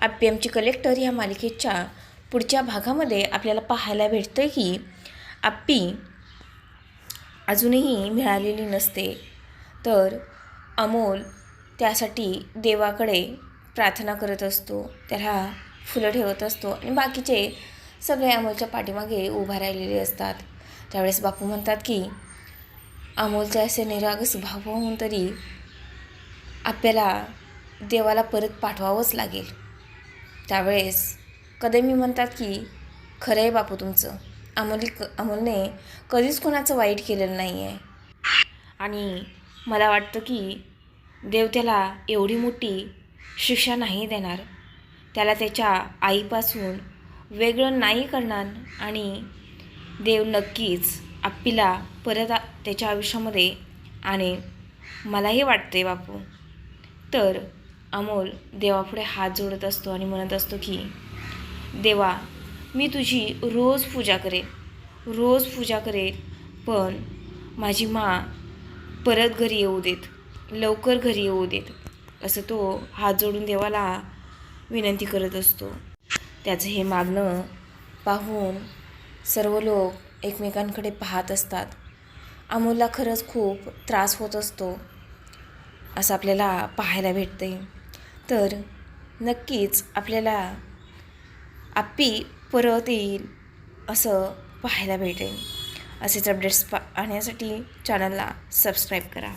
आप्पी आमची कलेक्टर या मालिकेच्या पुढच्या भागामध्ये आपल्याला पाहायला भेटतं की आप्पी अजूनही मिळालेली नसते. तर अमोल त्यासाठी देवाकडे प्रार्थना करत असतो त्याला फुलं ठेवत असतो आणि बाकीचे सगळे अमोलच्या पाठीमागे उभा राहिलेले असतात. त्यावेळेस बापू म्हणतात की अमोलचे असे निरागस भाव होऊन तरी आपल्याला देवाला परत पाठवावंच लागेल. त्यावेळेस कदमी म्हणतात की खरं आहे बापू तुमचं. अमोल अमोलने कधीच कोणाचं वाईट केलेलं नाही आहे आणि मला वाटतं की देव त्याला एवढी मोठी शिक्षा नाही देणार. त्याला त्याच्या आईपासून वेगळं नाही करणार आणि देव नक्कीच आप्पीला परत त्याच्या आयुष्यामध्ये आणि मलाही वाटते बापू. तर अमोल देवापुढे हात जोडत असतो आणि म्हणत असतो की देवा मी तुझी रोज पूजा करेन रोज पूजा करेन पण माझी माँ परत घरी येऊ देत लवकर घरी येऊ देत असं तो हात जोडून देवाला विनंती करत असतो. त्याचं हे मागणं पाहून सर्व लोक एकमेकांकडे पाहत असतात. अमोलला खरंच खूप त्रास होत असतो असं आपल्याला पाहायला भेटतं तर नक्कीच आपल्याला आप्पी परत येईल असं पाहायला भेटेल. असेच अपडेट्स पाहण्यासाठी चॅनलला सबस्क्राईब करा.